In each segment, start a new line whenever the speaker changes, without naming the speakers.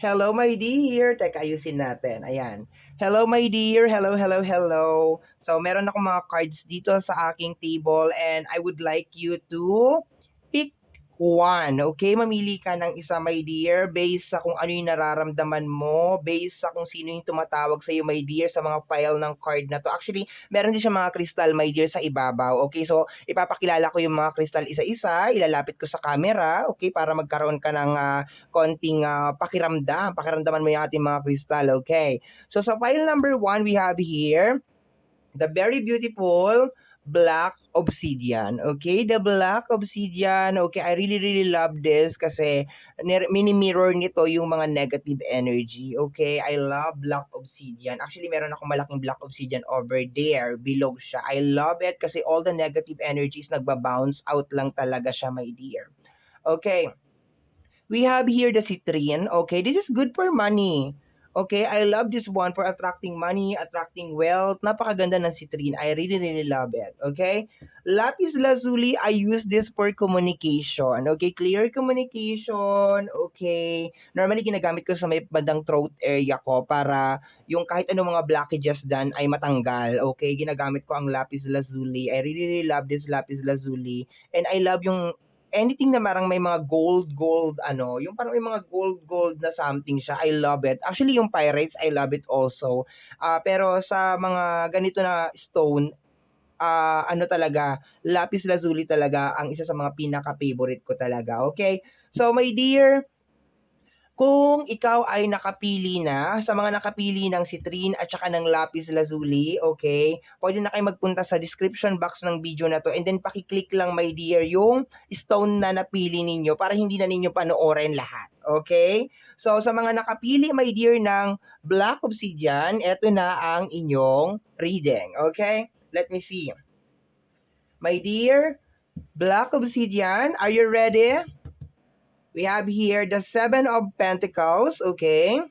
Hello, my dear. Teka, ayusin natin. Ayan. Hello, my dear. Hello, hello, hello. So, meron akong mga cards dito sa aking table and I would like you to pick one. Okay? Mamili ka ng isa, my dear, based sa kung ano yung nararamdaman mo, based sa kung sino yung tumatawag sa iyo, my dear, sa mga file ng card na to. Actually, meron din siya mga crystal, my dear, sa ibabaw. Okay? So, ipapakilala ko yung mga crystal isa-isa, ilalapit ko sa camera, okay? Para magkaroon ka ng ah, konting ah, pakiramdam. Pakiramdaman mo yung ating mga crystal, okay? So, sa file number one, we have here the very beautiful black obsidian. Okay, the black obsidian. Okay, I really really love this kasi mini-mirror nito yung mga negative energy. Okay, I love black obsidian. Actually, meron akong malaking black obsidian over there. Below siya. I love it kasi all the negative energies nagba-bounce out lang talaga siya, my dear. Okay. We have here the citrine. Okay, this is good for money. Okay, I love this one for attracting money, attracting wealth. Napakaganda ng citrine. I really, really love it. Okay? Lapis lazuli, I use this for communication. Okay, clear communication. Okay. Normally, ginagamit ko sa may bandang throat area ko para yung kahit anong mga blockages dyan ay matanggal. Okay, ginagamit ko ang lapis lazuli. I really, really love this lapis lazuli. And I love yung anything na marang may mga gold, gold, ano, yung parang may mga gold, gold na something siya, I love it. Actually, yung pirates, I love it also. Ah, pero sa mga ganito na stone, ah, ano talaga, lapis lazuli talaga ang isa sa mga pinaka-favorite ko talaga. Okay? So, my dear, kung ikaw ay nakapili na sa mga nakapili ng citrine at saka ng lapis lazuli, okay, pwede na kayo magpunta sa description box ng video na to and then pakiclick lang my dear yung stone na napili ninyo para hindi na ninyo panoorin lahat. Okay? So sa mga nakapili my dear ng black obsidian, eto na ang inyong reading. Okay? Let me see. My dear, black obsidian, are you ready? We have here the Seven of Pentacles, okay?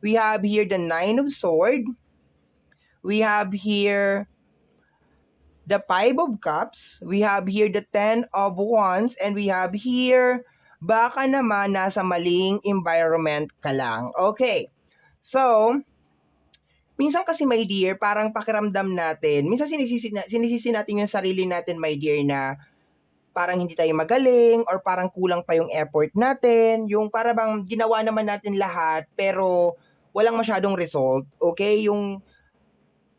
We have here the Nine of Sword. We have here the Five of Cups. We have here the Ten of Wands. And we have here, baka naman nasa maling environment ka lang. Okay. So, minsan kasi my dear, parang pakiramdam natin, minsan sinisisi, sinisisi natin yung sarili natin my dear na parang hindi tayo magaling or parang kulang pa yung effort natin, yung para bang ginawa naman natin lahat pero walang masyadong result, okay? Yung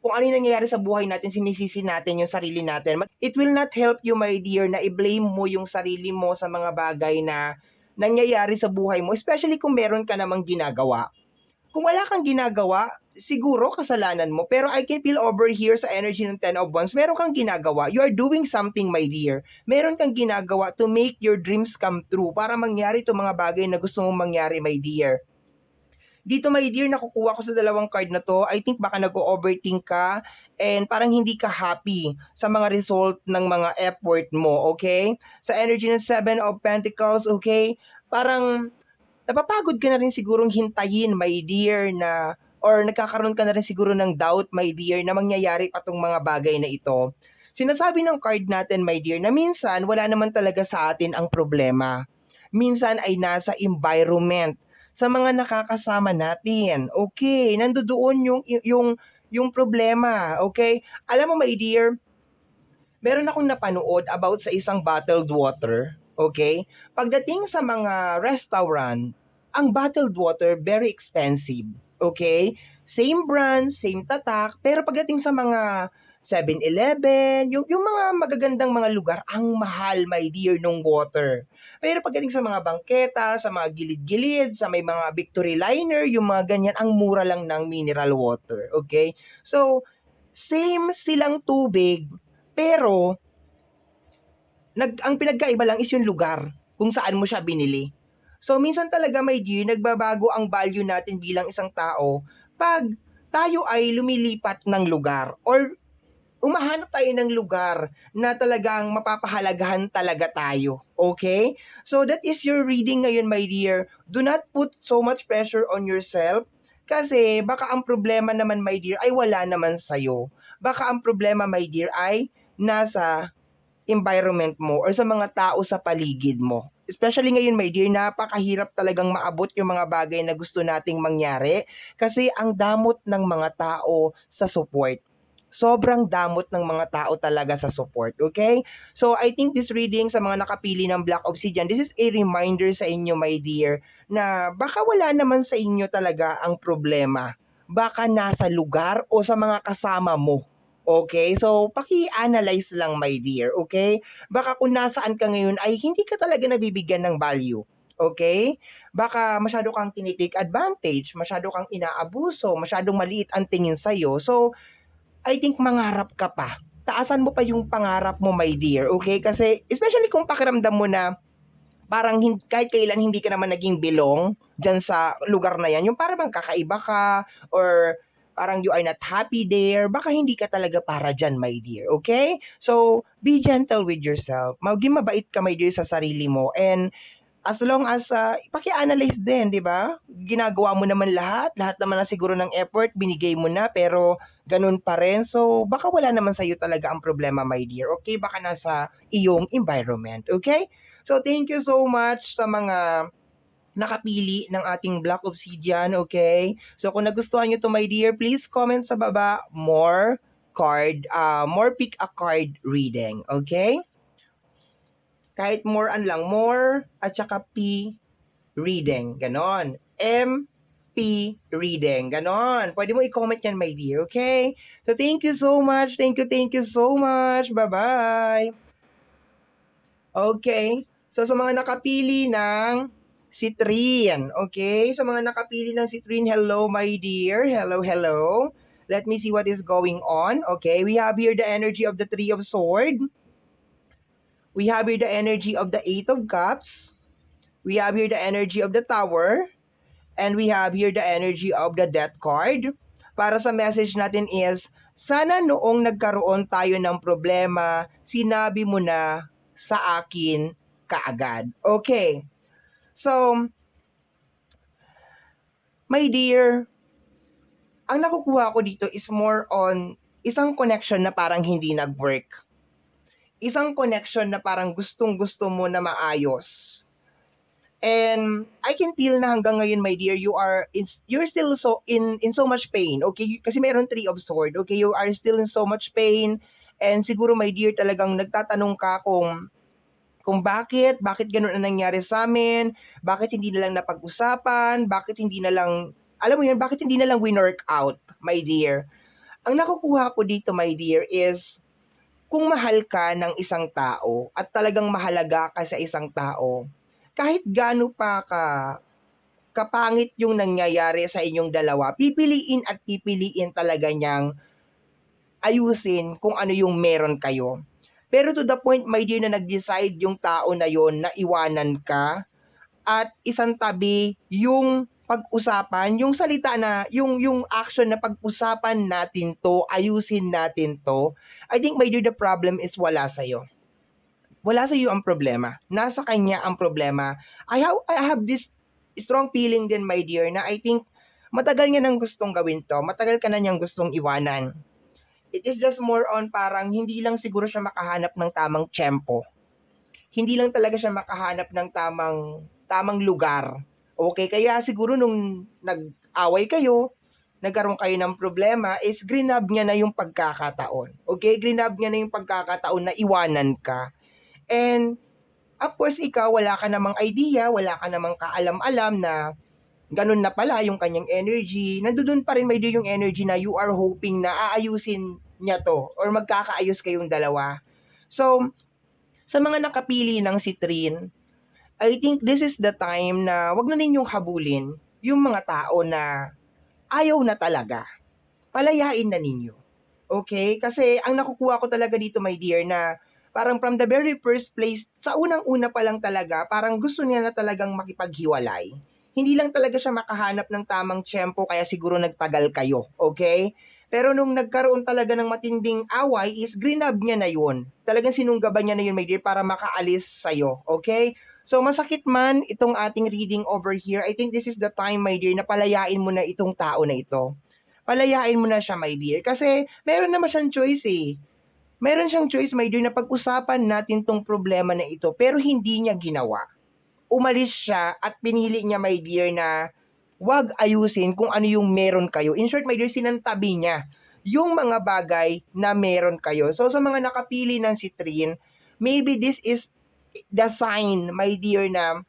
kung ano yung nangyayari sa buhay natin, sinisisi natin yung sarili natin. It will not help you, my dear, na i-blame mo yung sarili mo sa mga bagay na nangyayari sa buhay mo, especially kung meron ka namang ginagawa. Kung wala kang ginagawa, siguro kasalanan mo. Pero I can feel over here sa energy ng 10 of Wands, meron kang ginagawa. You are doing something, my dear. Meron kang ginagawa to make your dreams come true para mangyari itong mga bagay na gusto mong mangyari, my dear. Dito, my dear, nakukuha ko sa dalawang card na to. I think baka nag-overthink ka and parang hindi ka happy sa mga result ng mga effort mo, okay? Sa energy ng Seven of Pentacles, okay? Parang napapagod ka na rin sigurong hintayin, my dear, na or nagkakaroon ka na rin siguro ng doubt, my dear, na mangyayari pa tong mga bagay na ito. Sinasabi ng card natin, my dear, na minsan wala naman talaga sa atin ang problema. Minsan ay nasa environment, sa mga nakakasama natin. Okay, nandoon yung yung yung problema, okay? Alam mo, my dear, meron akong napanood about sa isang bottled water, okay? Pagdating sa mga restaurant, ang bottled water very expensive. Okay? Same brand, same tatak, pero pagdating sa mga 7-Eleven, yung, yung mga magagandang mga lugar, ang mahal, my dear, nung water. Pero pagdating sa mga bangketa, sa mga gilid-gilid, sa may mga victory liner, yung mga ganyan, ang mura lang ng mineral water. Okay? So, same silang tubig, pero nag, ang pinagkaiba lang is yung lugar kung saan mo siya binili. So, minsan talaga, my dear, nagbabago ang value natin bilang isang tao pag tayo ay lumilipat ng lugar or umahanap tayo ng lugar na talagang mapapahalagahan talaga tayo. Okay? So, that is your reading ngayon, my dear. Do not put so much pressure on yourself kasi baka ang problema naman, my dear, ay wala naman sa'yo. Baka ang problema, my dear, ay nasa environment mo or sa mga tao sa paligid mo. Especially ngayon, my dear, napakahirap talagang maabot yung mga bagay na gusto nating mangyari kasi ang damot ng mga tao sa support. Sobrang damot ng mga tao talaga sa support, okay? So, I think this reading sa mga nakapili ng Black Obsidian, this is a reminder sa inyo, my dear, na baka wala naman sa inyo talaga ang problema. Baka nasa lugar o sa mga kasama mo. Okay? So, paki-analyze lang, my dear. Okay? Baka kung nasaan ka ngayon ay hindi ka talaga nabibigyan ng value. Okay? Baka masyado kang tinitake advantage, masyado kang inaabuso, masyadong maliit ang tingin sa'yo. So, I think mangarap ka pa. Taasan mo pa yung pangarap mo, my dear. Okay? Kasi, especially kung pakiramdam mo na parang kahit kailan hindi ka naman naging belong dyan sa lugar na yan, yung parang bang kakaiba ka or parang you are not happy there, baka hindi ka talaga para dyan, my dear. Okay? So, be gentle with yourself. Maging mabait ka, my dear, sa sarili mo. And as long as, uh, paki-analyze din, di ba? Ginagawa mo naman lahat. Lahat naman na siguro ng effort, binigay mo na, pero ganun pa rin. So, baka wala naman sa'yo talaga ang problema, my dear. Okay? Baka nasa iyong environment. Okay? So, thank you so much sa mga nakapili ng ating Black Obsidian, okay? So, kung nagustuhan nyo to, my dear, please comment sa baba more card, uh, more pick a card reading, okay? Kahit more an lang, more at saka P reading, ganon. M P reading, ganon. Pwede mo i-comment yan, my dear, okay? So, thank you so much. Thank you, thank you so much. Bye-bye. Okay. So, sa mga nakapili ng citrine, okay? Sa mga nakapili ng citrine, hello, my dear. Hello, hello. Let me see what is going on. Okay, we have here the energy of the Three of Swords. We have here the energy of the Eight of Cups. We have here the energy of the Tower. And we have here the energy of the Death card. Para sa message natin is, sana noong nagkaroon tayo ng problema, sinabi mo na sa akin kaagad. Okay. So, my dear, ang nakukuha ko dito is more on isang connection na parang hindi nag-work isang connection na parang gustong-gusto mo na maayos. And I can feel na hanggang ngayon, my dear, you are in, you're still so in in so much pain. Okay, kasi meron three of sword. Okay, you are still in so much pain. And siguro, my dear, talagang nagtatanong ka kung kung bakit, bakit ganun ang nangyari sa amin, bakit hindi na lang napag-usapan, bakit hindi na lang, alam mo yun, bakit hindi na lang we-work out, my dear. Ang nakukuha ko dito, my dear, is kung mahal ka ng isang tao at talagang mahalaga ka sa isang tao, kahit gaano pa ka kapangit yung nangyayari sa inyong dalawa, pipiliin at pipiliin talaga niyang ayusin kung ano yung meron kayo. Pero to the point, my dear, na nag-decide yung tao na yon na iwanan ka at isang tabi yung pag-usapan, yung salita na, yung, yung action na pag-usapan natin to, ayusin natin to, I think my dear, the problem is wala sa'yo. Wala sa'yo ang problema. Nasa kanya ang problema. I have, I have this strong feeling din, my dear, na I think matagal niya nang gustong gawin to. Matagal ka na niyang gustong iwanan. It is just more on parang hindi lang siguro siya makahanap ng tamang tempo. Hindi lang talaga siya makahanap ng tamang tamang lugar. Okay, kaya siguro nung nag-away kayo, nagkaroon kayo ng problema, is grinab niya na yung pagkakataon. Okay? Grinab niya na yung pagkakataon na iwanan ka. And, of course, ikaw, wala ka namang idea, wala ka namang kaalam-alam na ganun na pala yung kanyang energy. Nandoon pa rin may yung energy na you are hoping na aayusin niya to or magkakaayos kayong dalawa. So, sa mga nakapili ng citrine, I think this is the time na wag na ninyong habulin yung mga tao na ayaw na talaga. Palayain na ninyo. Okay? Kasi ang nakukuha ko talaga dito, my dear, na parang from the very first place, sa unang-una pa lang talaga, parang gusto niya na talagang makipaghiwalay. Hindi lang talaga siya makahanap ng tamang tiyempo, kaya siguro nagtagal kayo. Okay? Pero nung nagkaroon talaga ng matinding away, is grinab niya na yun. Talagang sinunggaban niya na yun, my dear, para makaalis sa'yo. Okay? So, masakit man itong ating reading over here. I think this is the time, my dear, na palayain mo na itong tao na ito. Palayain mo na siya, my dear. Kasi, meron naman siyang choice eh. Meron siyang choice, my dear, na pag-usapan natin tong problema na ito, pero hindi niya ginawa. Umalis siya at pinili niya, my dear, na wag ayusin kung ano yung meron kayo. In short, my dear, sinantabi niya yung mga bagay na meron kayo. So, sa mga nakapili ng Citrine, maybe this is the sign, my dear, na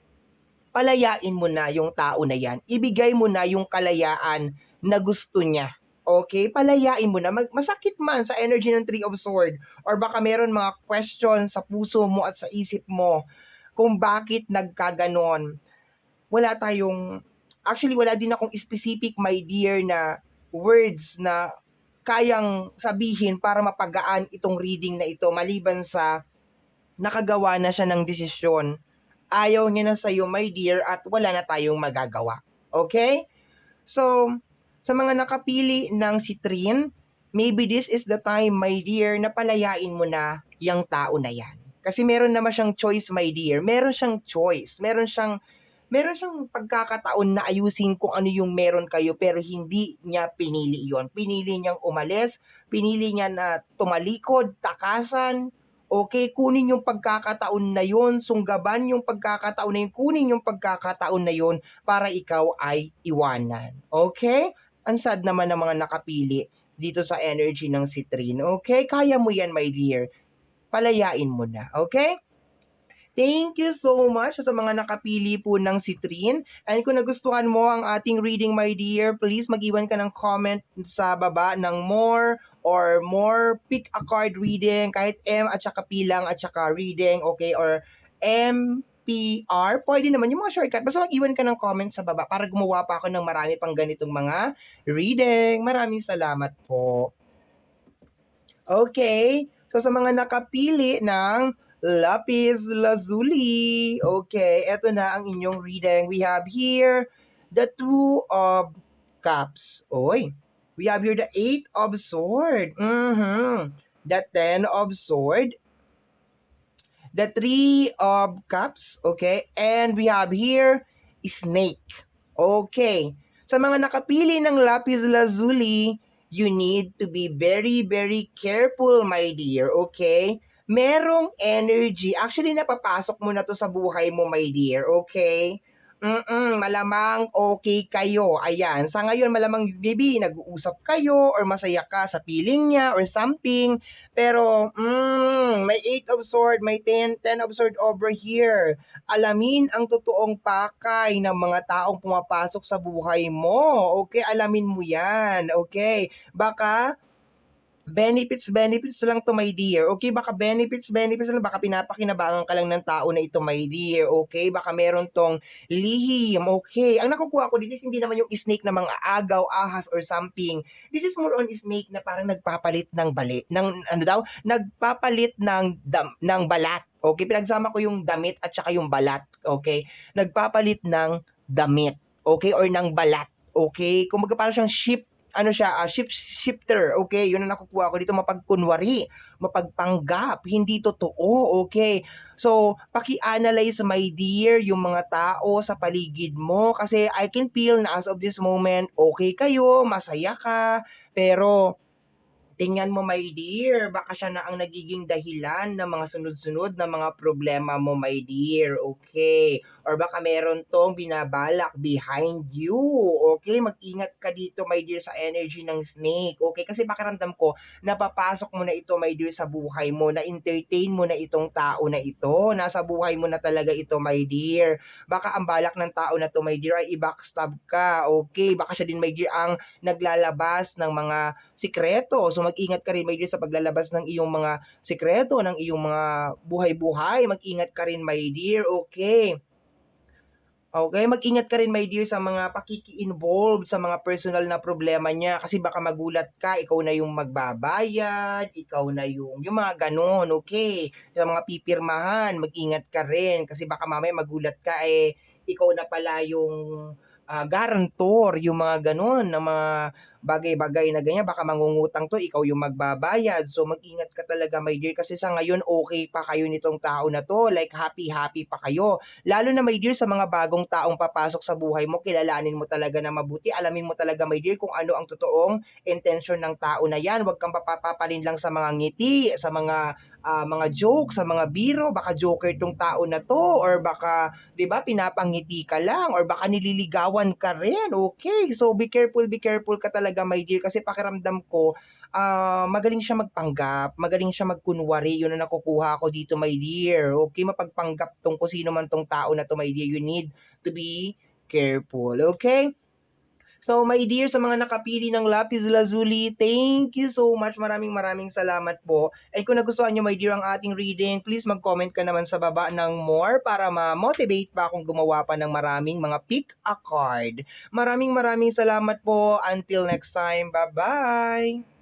palayain mo na yung tao na yan. Ibigay mo na yung kalayaan na gusto niya. Okay? Palayain mo na. Mag- masakit man sa energy ng Three of Sword or baka meron mga question sa puso mo at sa isip mo kung bakit nagkaganon. Wala tayong, actually wala din akong specific, my dear, na words na kayang sabihin para mapagaan itong reading na ito maliban sa nakagawa na siya ng desisyon. Ayaw niya na sa'yo, my dear, at wala na tayong magagawa. Okay? So, sa mga nakapili ng citrine, maybe this is the time, my dear, na palayain mo na yung tao na yan. Kasi meron naman siyang choice, my dear. Meron siyang choice. Meron siyang meron siyang pagkakataon na ayusin kung ano yung meron kayo pero hindi niya pinili yon. Pinili niyang umalis, pinili niya na tumalikod, takasan, okay, kunin yung pagkakataon na yon, sunggaban yung pagkakataon na yun, kunin yung pagkakataon na yon para ikaw ay iwanan. Okay? Ang sad naman ng mga nakapili dito sa energy ng citrine. Okay? Kaya mo yan, my dear. Palayain mo na. Okay? Thank you so much sa mga nakapili po ng citrine. And kung nagustuhan mo ang ating reading, my dear, please mag-iwan ka ng comment sa baba ng more or more pick a card reading, kahit M at saka P lang at saka reading, okay? Or M, P, R, pwede naman yung mga shortcut. Basta mag-iwan ka ng comment sa baba para gumawa pa ako ng marami pang ganitong mga reading. Maraming salamat po. Okay. So sa mga nakapili ng Lapis Lazuli. Okay, eto na ang inyong reading. We have here the Two of Cups. Oy, we have here the Eight of Sword. Mm-hmm. The Ten of Sword. The Three of Cups. Okay, and we have here Snake. Okay, sa mga nakapili ng Lapis Lazuli, you need to be very, very careful, my dear. Okay? merong energy. Actually, napapasok mo na to sa buhay mo, my dear. Okay? Mm-mm, malamang okay kayo. Ayan. Sa ngayon, malamang, baby, nag-uusap kayo or masaya ka sa feeling niya or something. Pero, mm, may 8 of sword, may 10, 10 of sword over here. Alamin ang totoong pakay ng mga taong pumapasok sa buhay mo. Okay? Alamin mo yan. Okay? Baka, benefits, benefits lang to my dear. Okay, baka benefits, benefits lang. Baka pinapakinabangan ka lang ng tao na ito my dear. Okay, baka meron tong lihim. Okay, ang nakukuha ko dito is hindi naman yung snake na mga agaw, ahas, or something. This is more on snake na parang nagpapalit ng balit, ng ano daw, nagpapalit ng, dam, ng balat. Okay, pinagsama ko yung damit at saka yung balat. Okay, nagpapalit ng damit. Okay, or ng balat. Okay, kung parang siyang ship ano siya, uh, shift shifter, okay? Yun ang nakukuha ko dito, mapagkunwari, mapagpanggap, hindi totoo, okay? So, paki-analyze, my dear, yung mga tao sa paligid mo kasi I can feel na as of this moment, okay kayo, masaya ka, pero Tingnan mo, my dear, baka siya na ang nagiging dahilan ng mga sunod-sunod na mga problema mo, my dear. Okay? Or baka meron tong binabalak behind you. Okay? Mag-ingat ka dito, my dear, sa energy ng snake. Okay? Kasi pakiramdam ko, napapasok mo na ito, my dear, sa buhay mo. Na-entertain mo na itong tao na ito. Nasa buhay mo na talaga ito, my dear. Baka ang balak ng tao na to, my dear, ay i-backstab ka. Okay? Baka siya din, my dear, ang naglalabas ng mga sikreto. So mag-ingat ka rin my dear sa paglalabas ng iyong mga sikreto, ng iyong mga buhay-buhay. Mag-ingat ka rin my dear, okay? Okay, mag-ingat ka rin my dear sa mga pakiki-involve sa mga personal na problema niya kasi baka magulat ka, ikaw na yung magbabayad, ikaw na yung yung mga ganon, okay? Sa mga pipirmahan, mag-ingat ka rin kasi baka mamaya magulat ka eh ikaw na pala yung uh, garantor, yung mga ganon na mga bagay-bagay na ganyan, baka mangungutang 'to, ikaw yung magbabayad. So, mag-ingat ka talaga my dear kasi sa ngayon okey pa kayo nitong tao na 'to, like happy-happy pa kayo. Lalo na my dear sa mga bagong taong papasok sa buhay mo, kilalanin mo talaga ng mabuti, alamin mo talaga my dear kung ano ang totoong intensyon ng tao na 'yan. Huwag kang papapalin lang sa mga ngiti, sa mga, ah, mga joke, sa mga biro, baka joker 'tong tao na 'to or baka 'di ba pinapangiti ka lang or baka nililigawan ka rin, okey. So, be careful, be careful ka talaga my dear kasi pakiramdam ko, ah, magaling siya magpanggap, magaling siya magkunwari, yun ang nakukuha ko dito my dear, okey. Mapagpanggap 'tong kung sino man 'tong tao na 'to my dear, you need to be careful, okey? So, my dear sa mga nakapili ng lapis lazuli, thank you so much, maraming maraming salamat po. And kung nagustuhan niyo my dear ang ating reading, please mag-comment ka naman sa baba ng more para ma-motivate pa akong gumawa pa ng maraming mga pick a card. Maraming maraming salamat po, until next time, ba-bye.